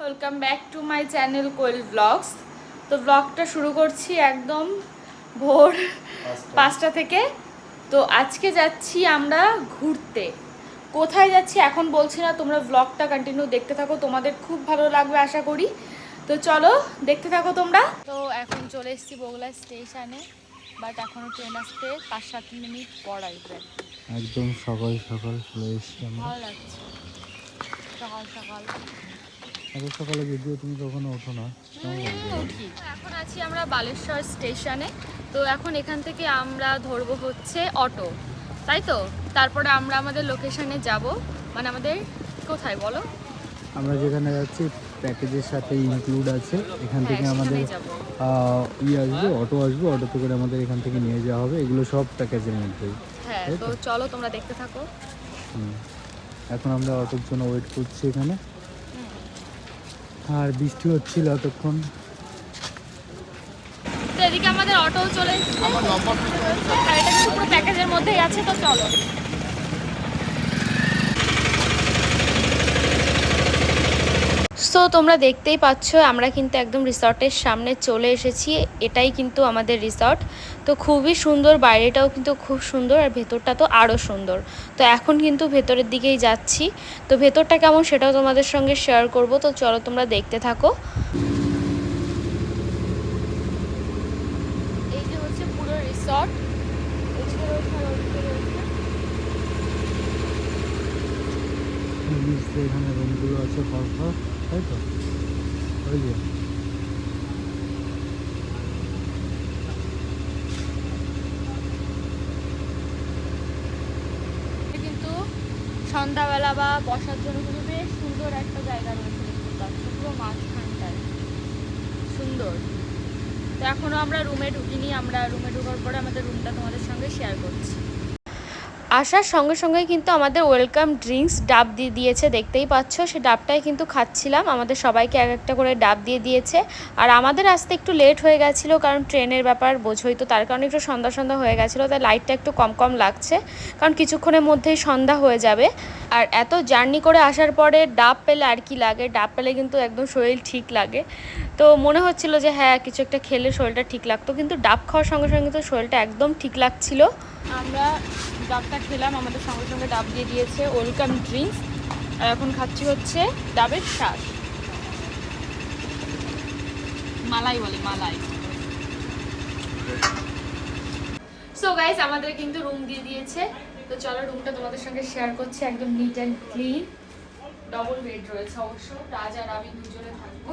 Welcome back to my channel Koyel vlogs তো ব্লগটা শুরু করছি একদম ভোর পাঁচটা। থেকে। তো আজকে যাচ্ছি আমরা ঘুরতে। কোথায় যাচ্ছি এখন বলছি না তোমরা ব্লগটা কন্টিনিউ দেখতে থাকো তোমাদের খুব ভালো লাগবে আশা করি। তো চলো দেখতে থাকো তোমরা। তো এখন চলে এসেছি বগুলা স্টেশনে বাট এখনও ট্রেন আসতে পাঁচ সাত মিনিট পর আসবে একদম সকাল সকাল চলে এসেছি ভালো লাগছে। সকাল সকাল। এত সকালে যদিও তুমি কখনো ওঠো না লাগবে এখন আছি আমরা বালেশ্বর স্টেশনে। তো এখন এখান থেকে আমরা ধরবো হচ্ছে অটো। তাই তো? তারপরে আমরা আমাদের লোকেশনে যাব। মানে আমাদের কোথায় বলো? আমরা যেখানে যাচ্ছি প্যাকেজের সাথে ইনক্লুড আছে। এখান হ্যাঁ থেকে আমাদের ই আসবে অটো আসবে অটোতে করে আমাদের এখান থেকে নিয়ে যাওয়া হবে। এগুলো সব প্যাকেজের মধ্যেই। হ্যাঁ তো? চলো তোমরা দেখতে থাকো। এখন আমরা অটোর জন্য ওয়েট করছি এখানে। আর বৃষ্টি হচ্ছিল এতক্ষণ। তো এদিকে আমাদের অটো চলে এসেছে। আর এটা কিন্তু পুরো প্যাকেজের মধ্যেই আছে তো চলো। সো তোমরা দেখতেই পাচ্ছ, আমরা কিন্তু একদম রিসর্টের সামনে চলে এসেছি। এটাই কিন্তু আমাদের রিসর্ট। তো খুবই সুন্দর, বাইরেটাও কিন্তু খুব সুন্দর আর ভেতরটা তো আরও সুন্দর। তো এখন কিন্তু ভেতরের দিকেই যাচ্ছি। তো ভেতরটা কেমন সেটাও তোমাদের সঙ্গে শেয়ার করব। তো চলো তোমরা দেখতে থাকো। এই যে হচ্ছে এখানে রুমগুলো আছে তাই তো? কিন্তু সন্ধ্যাবেলা বা বসার জন্য কিন্তু বেশ সুন্দর একটা জায়গা রয়েছে পুরো মাঝখানটায়। সুন্দর। তো এখনও আমরা রুমে ঢুকিনি, আমরা রুমে ঢোকার পরে আমাদের রুমটা তোমাদের সঙ্গে শেয়ার করছি। আসার সঙ্গে সঙ্গে কিন্তু আমাদের ওয়েলকাম ড্রিঙ্কস ডাব দিয়ে দিয়েছে, দেখতেই পাচ্ছ। সে ডাবটাই কিন্তু খাচ্ছিলাম। আমাদের সবাইকে এক একটা করে ডাব দিয়ে দিয়েছে। আর আমাদের আসতে একটু লেট হয়ে গেছিল, কারণ ট্রেনের ব্যাপার বোঝোই তো, তার কারণে একটু সন্ধ্যা সন্ধ্যা হয়ে গেছিল, তাই লাইটটা একটু কম কম লাগছে। কারণ কিছুক্ষণের মধ্যেই সন্ধ্যা হয়ে যাবে। আর এত জার্নি করে আসার পরে ডাব পেলে আর কি লাগে? ডাব পেলে কিন্তু একদম শরীর ঠিক লাগে। তো মনে হচ্ছিল যে হ্যাঁ কিছু একটা খেলে শরীরটা ঠিক লাগতো, কিন্তু ডাব খাওয়ার সঙ্গে সঙ্গে তো শরীরটা একদম ঠিক লাগছিল। আমরা ডাবটা খেলাম, আমাদের সঙ্গে সঙ্গে ডাব দিয়ে দিয়েছে ওয়েলকাম ড্রিঙ্কস। আর এখন খাচ্ছি হচ্ছে ডাবের শ্বাস মালাই বলে, মালাই। সো গাইস আমাদের কিন্তু রুম দিয়ে দিয়েছে। তো চলো রুমটা তোমাদের সঙ্গে শেয়ার করছি, একদম neat and clean double bed রয়েছে অবশ্য। রাজ আর আমি দুজনে থাকব।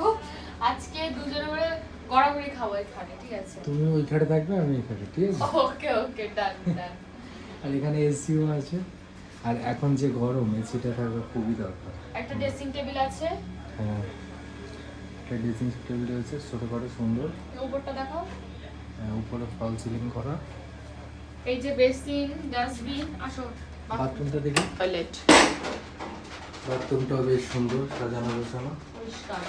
আজকে দুজনে গড়াগড়ি খাব এখানে ঠিক আছে? তুমি ওইখানে থাকবে আমি এখানে ঠিক আছে? ওকে ওকে ডান ডান। আর এখানে এসিও আছে। আর এখন যে গরম এসিটা থাকা খুবই দরকার। একটা ড্রেসিং টেবিল আছে। হ্যাঁ একটা ড্রেসিং টেবিল রয়েছে ছোটোখাটো সুন্দর। উপরটা দেখো হ্যাঁ, উপরে ফল সিলিং করা। এই যে বেসিন ডাস্টবিন আসো। বাথরুমটা দেখি। টয়লেট বাথরুমটাও বেশ সুন্দর সাজানো গোছানো। পরিষ্কার।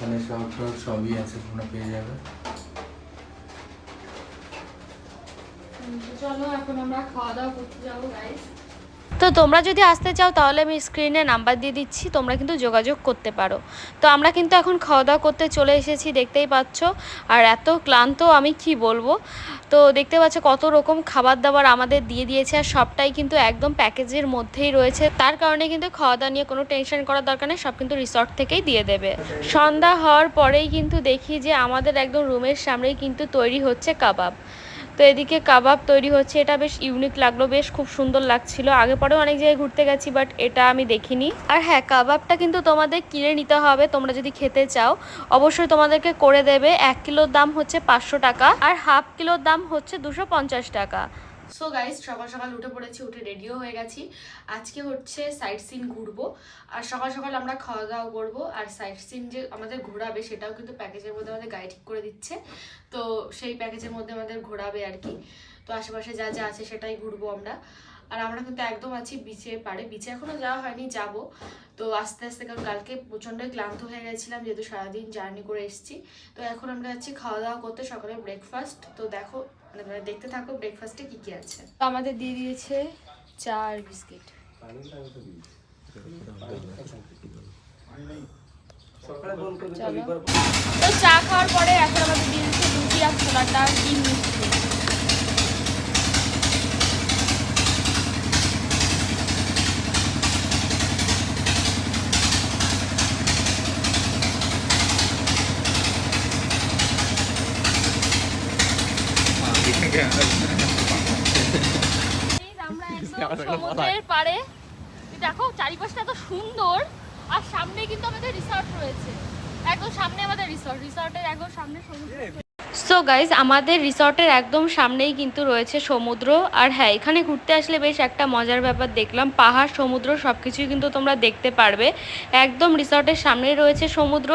এখানে সব সব সবই আছে, তোমরা পেয়ে যাবে। চলো, এখন আমরা খাওয়া দাওয়া করতে যাব গাইস তো তোমরা যদি আসতে চাও, তাহলে আমি স্ক্রিনে নাম্বার দিয়ে দিচ্ছি। তোমরা কিন্তু যোগাযোগ করতে পারো। তো আমরা কিন্তু এখন খাওয়া দাওয়া করতে চলে এসেছি, দেখতেই পাচ্ছ। আর এত ক্লান্ত আমি কি বলব? তো দেখতে পাচ্ছ কত রকম খাবার দাবার আমাদের দিয়ে দিয়েছে। আর সবটাই কিন্তু একদম প্যাকেজের মধ্যেই রয়েছে। তার কারণে কিন্তু খাওয়া দাওয়া নিয়ে কোনো টেনশন করার দরকার নেই। সব কিন্তু রিসর্ট থেকেই দিয়ে দেবে। সন্ধ্যা হওয়ার পরেই কিন্তু দেখি যে আমাদের একদম রুমের সামনেই কিন্তু তৈরি হচ্ছে কাবাব। তো এদিকে কাবাব তৈরি হচ্ছে, এটা বেশ ইউনিক লাগল, বেশ খুব সুন্দর লাগছিল। আগে পরেও অনেক জায়গায় ঘুরতে গেছি বাট এটা আমি দেখিনি। আর হ্যাঁ কাবাবটা কিন্তু তোমাদের কিনে নিতে হবে, তোমরা যদি খেতে চাও, অবশ্যই তোমাদেরকে করে দেবে। এক কিলোর দাম হচ্ছে পাঁচশো টাকা, আর হাফ কিলোর দাম হচ্ছে দুশো টাকা। সো গাইস সকাল সকাল উঠে পড়েছি, উঠে রেডিও হয়ে গেছি। আজকে হচ্ছে সাইট সিন ঘুরবো। আর সকাল সকাল আমরা খাওয়া দাওয়া করব। আর সাইট সিন যে আমাদের ঘোরাবে, সেটাও কিন্তু প্যাকেজের মধ্যে আমাদের গাড়ি ঠিক করে দিচ্ছে। তো সেই প্যাকেজের মধ্যে আমাদের ঘোরাবে আর কি। তো আশেপাশে যা যা আছে সেটাই ঘুরবো আমরা। আর আমরা কিন্তু একদম আছি বিচে পাড়ে। বিচে এখনও যাওয়া হয়নি, যাব। তো আস্তে আস্তে কারণ কালকে প্রচণ্ডই ক্লান্ত হয়ে গেছিলাম, যেহেতু সারাদিন জার্নি করে এসেছি। তো এখন আমরা যাচ্ছি খাওয়া দাওয়া করতে, সকালে ব্রেকফাস্ট তো দেখো মানে দেখতে থাকো ব্রেকফাস্টে কি কি আছে? তো আমাদের দিয়ে দিয়েছে চা আর বিস্কিট তো চা খাওয়ার পরে এখন আমাদের দিয়ে দিচ্ছে লুচি আর ছোলাটা কি মিষ্টি আমরা একদম সমুদ্রের পাড়ে। দেখো, চারিপাশটা এত সুন্দর, আর সামনে কিন্তু আমাদের রিসর্ট রয়েছে। একদম সামনে আমাদের রিসর্ট রিসর্টের একদম সামনে সমুদ্র। সো গাইজ আমাদের রিসর্টের একদম সামনেই কিন্তু রয়েছে সমুদ্র। আর হ্যাঁ এখানে ঘুরতে আসলে বেশ একটা মজার ব্যাপার দেখলাম। পাহাড়, সমুদ্র সব কিছুই কিন্তু তোমরা দেখতে পারবে। একদম রিসর্টের সামনেই রয়েছে সমুদ্র।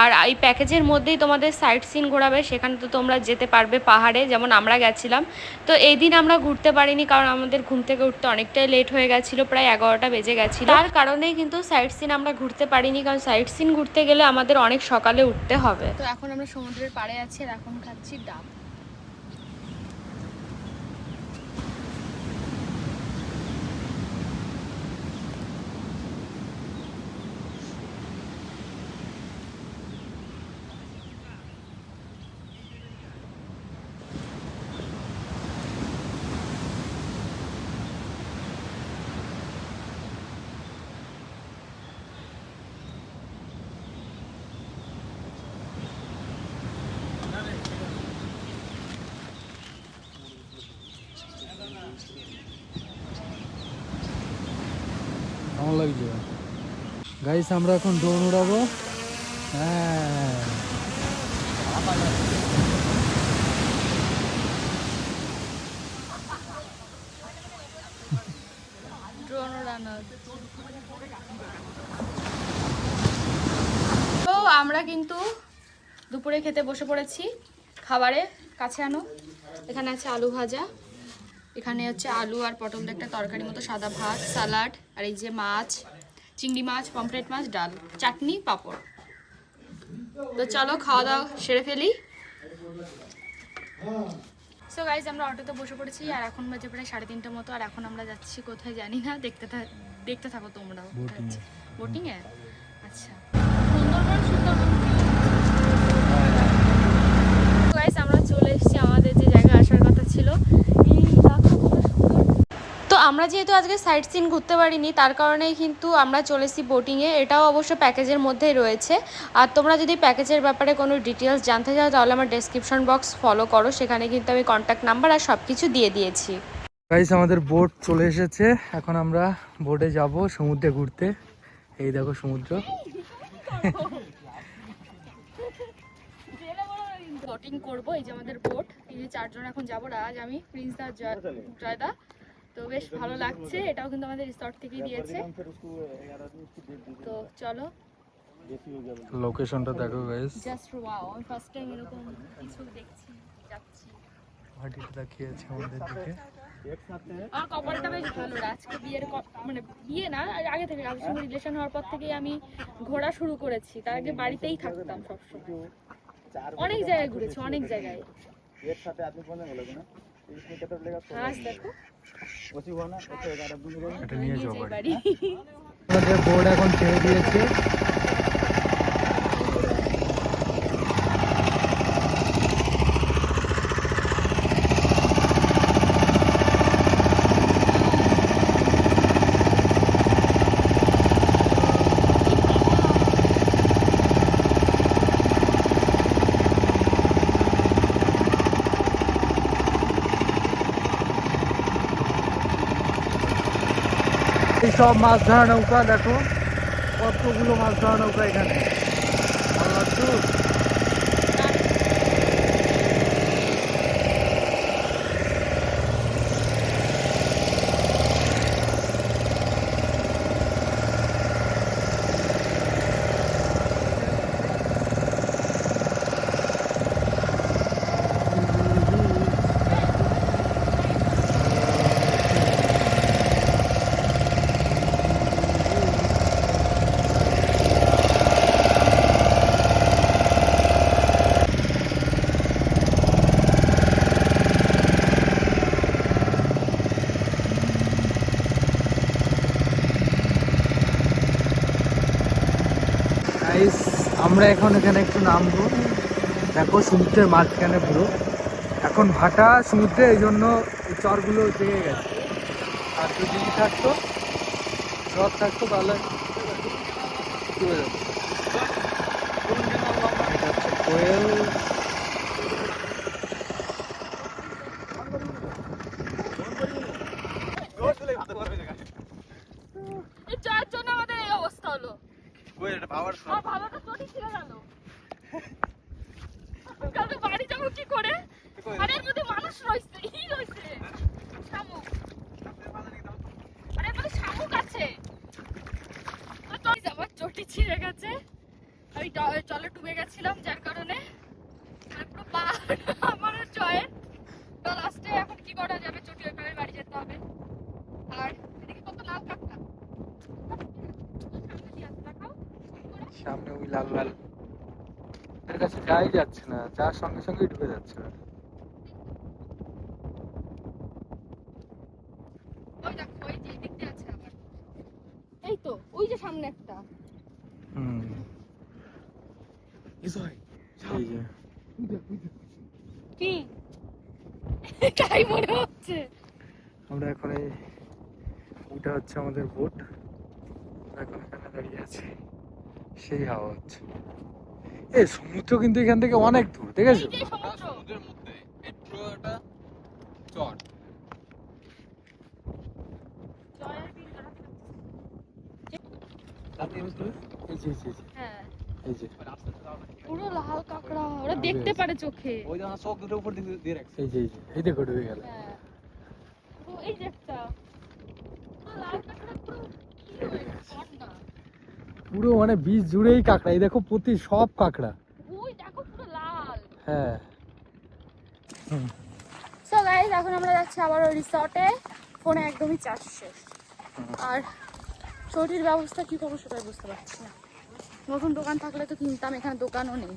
আর এই প্যাকেজের মধ্যেই তোমাদের সাইট সিন ঘোরাবে, সেখানে তো তোমরা যেতে পারবে পাহাড়ে, যেমন আমরা গেছিলাম। তো এই দিন আমরা ঘুরতে পারিনি, কারণ আমাদের ঘুম থেকে উঠতে অনেকটাই লেট হয়ে গেছিল, প্রায় এগারোটা বেজে গেছিল। তার কারণেই কিন্তু সাইট সিন আমরা ঘুরতে পারিনি, কারণ সাইট সিন ঘুরতে গেলে আমাদের অনেক সকালে উঠতে হবে। তো এখন আমরা সমুদ্রের পাড়ে আছি, আর এখন ডাব কেমন লাগছে? গাইস আমরা এখন ড্রোন উড়াবো। হ্যাঁ। তো আমরা কিন্তু দুপুরে খেতে বসে পড়েছি। খাবারে কাছে আনো। এখানে আছে আলু ভাজা। এখানে হচ্ছে আলু আর পটল একটা তরকারি মতো সাদা ভাত স্যালাড আর এই যে মাছ চিংড়ি মাছ পমফ্রেট মাছ ডাল চাটনি পাঁপড়। তো চলো খাওয়া দাওয়া সেরে ফেলি। সো গাইজ আমরা অটোতে বসে পড়েছি আর এখন বাজে প্রায় সাড়ে তিনটে মতো আর এখন আমরা যাচ্ছি কোথায় জানি না দেখতে দেখতে থাকো তোমরাও। Boating এ। বোটিং এ আচ্ছা সুন্দরবন সুন্দরবন গাইজ আমরা চলে এসেছি আমাদের যে জায়গায় আসার কথা ছিল এই দেখো কত সুন্দর তো আমরা যেহেতু আজকে সাইট সিন ঘুরতে পারিনি তার কারণেই কিন্তু আমরা চলেছি বোটিংয়ে এটাও অবশ্য প্যাকেজের মধ্যেই রয়েছে। আর তোমরা যদি প্যাকেজের ব্যাপারে কোনো ডিটেলস জানতে চাও তাহলে আমার ডেসক্রিপশন বক্স ফলো করো। সেখানে কিন্তু আমি কন্ট্যাক্ট নাম্বার আর সব কিছু দিয়ে দিয়েছি। গাইস আমাদের বোট চলে এসেছে। এখন আমরা বোটে যাব সমুদ্রে ঘুরতে। এই দেখো সমুদ্র। বোটিং করব এই যে আমাদের বোট এই যে চারজন এখন যাব রাজ আমি প্রিন্স দা জয়- জয়দা। তো বেশ ভালো লাগছে এটাও কিন্তু আমাদের রিসর্ট থেকেই দিয়েছে। তো চলো। লোকেশনটা দেখো গাইস জাস্ট ওয়াও আমি ফার্স্ট টাইম এরকম কিছু দেখছি যাচ্ছি। মাটিটা দেখিয়েছে আমাদের দিকে। আমার কপালটা বেশ ভালো আজকে বিয়ের মানে বিয়ে না আগে থেকে রাজের সঙ্গে রিলেশন হওয়ার পর থেকেই আমি ঘোরা শুরু করেছি। তার আগে বাড়িতেই থাকতাম সবসময়। অনেক জায়গায় ঘুরেছি অনেক জায়গায়। যাও যে বাড়ি বাড়ি। আমাদের বোর্ড এখন ছেড়ে দিয়েছে। সব মাছ ধরা নৌকা দেখো। কতগুলো মাছ ধরা নৌকা এখানে। আমরা এখন এখানে একটু নামবো। দেখো সমুদ্রের মাঝখানে পুরো। এখন ভাটা সমুদ্রে, এই জন্য চরগুলো জেগে গেছে। আর যদি থাকতো চর থাকতো, তাহলে চার জন্য আমাদের এই অবস্থা হলো। আর ভালোটা চটি ছিঁড়ে গেল কালকে বাড়ি যাব কি করে? আরে এর মধ্যে মানুষ রয়েছে ই রয়েছে। শামুক। আরে এর মধ্যে শামুক আছে। তো আমার চটি ছিঁড়ে গেছে। আমি জলে ডুবে গেছিলাম যার কারণে। আর পুরো পা আমার তো লাস্টে এখন কি করা যাবে চটি ওইভাবে বাড়ি যেতে হবে আর এদিকে কত লাল কাঁকড়া সামনে দিয়ে আছে, দেখাও। সামনে ওই লাল লাল। এর কাছে যাই যাচ্ছে না যার সঙ্গে সঙ্গেই ঢুকে যাচ্ছে ওই দেখো ওই যে দেখতে আছে আবার। এই তো ওই যে সামনে একটা। হুম। কি? তাই মনে হচ্ছে। আমরা এখন এই ওইটা হচ্ছে আমাদের বোট। এখন এখানে দাঁড়িয়ে আছি। সেই হাওয়া হচ্ছে। এ সমুদ্র কিন্তু এখান থেকে অনেক দূর দেখেছ? এই সমুদ্রের মধ্যে। হ্যাঁ। পুরো লাল কাঁকড়া ওরা দেখতে পারে চোখে। ওই যে আমার চোখ দুটো উপর দিয়ে রাখছে। এই যে এই যে দেখো ডুবে গেল। হ্যাঁ। এই যে একটা পুরো লাল কাঁকড়া পুরো কি হয়েছে? বন্যা। পুরো মানে বীজ জুড়েই কাঁকড়া। এই দেখো প্রতি সব কাঁকড়া। ওই দেখো লাল। হ্যাঁ। সো এখন আমরা যাচ্ছি আবার ওই রিসর্টে ফোনে একদমই চার্জ শেষ। আর চটির ব্যবস্থা কি করব সেটাই বুঝতে পারছি না। নতুন দোকান থাকলে তো কিনতাম এখানে দোকানও নেই।